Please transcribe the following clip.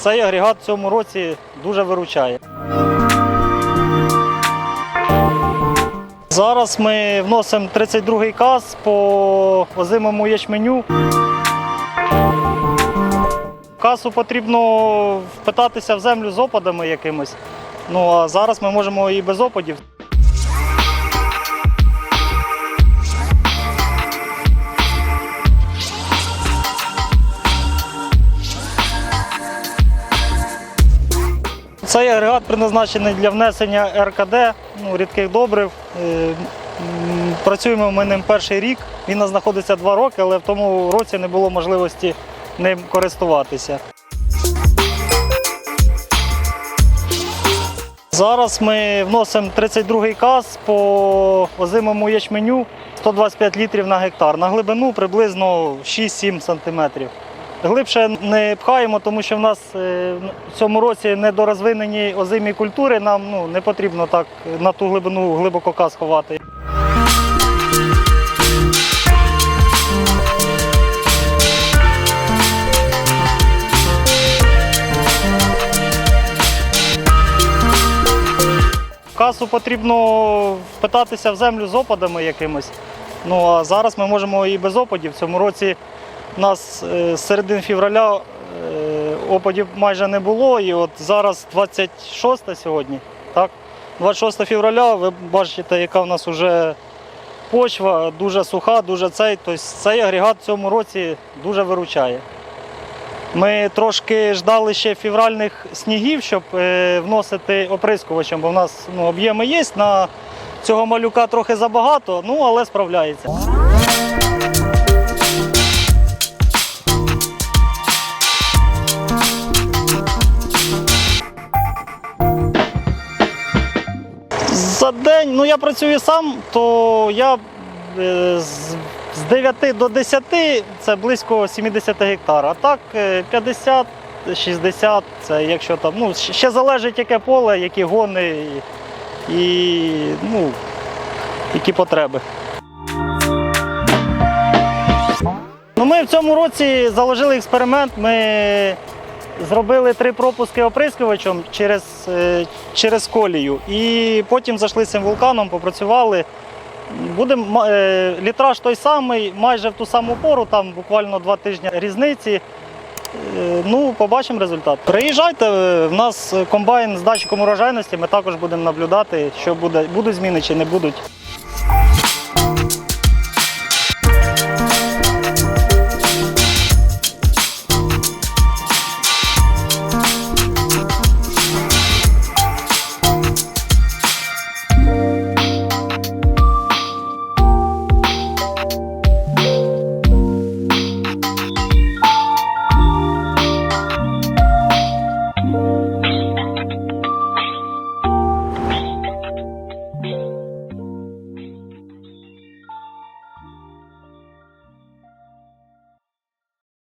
Цей агрегат в цьому році дуже виручає. Зараз ми вносимо 32-й каз по озимому ячменю. Касу потрібно впитатися в землю з опадами якимось. Ну а зараз ми можемо і без опадів. Цей агрегат призначений для внесення РКД, ну, рідких добрив. Е, Працюємо ми ним перший рік. Він знаходиться два роки, але в тому році не було можливості ним користуватися. Зараз ми вносимо 32-й каз по озимому ячменю 125 літрів на гектар. На глибину приблизно 6-7 сантиметрів. Глибше не пхаємо, тому що в нас е, в цьому році недорозвинені озимі культури. Нам ну, не потрібно так на ту глибину глибоко каз ховати. Касу потрібно впитатися в землю з опадами якимось. Ну а зараз ми можемо і без опадів. В цьому році у нас е, з середини февраля е, опадів майже не було. І от зараз 26 сьогодні. Так? 26 февраля, ви бачите, яка в нас вже почва, дуже суха, дуже цей. Тобто цей агрегат в цьому році дуже виручає. Ми трошки ждали ще февральних снігів, щоб е, вносити оприскувачем, бо в нас ну, об'єми є. На цього малюка трохи забагато, ну але справляється. За день, ну я працюю сам, то я е, з з 9 до 10 це близько 70 гектар. А так е, 50, 60, це якщо там, ну, ще залежить яке поле, які гони і ну, які потреби. Ну, ми в цьому році заложили експеримент. Ми зробили три пропуски оприскувачем через, е, через колію. І потім зайшли цим вулканом, попрацювали. Буде літраж той самий, майже в ту саму пору, там буквально два тижні різниці. Е, Ну, побачимо результат. Приїжджайте, е, в нас комбайн з датчиком урожайності, ми також будемо наблюдати, що буде, будуть зміни чи не будуть.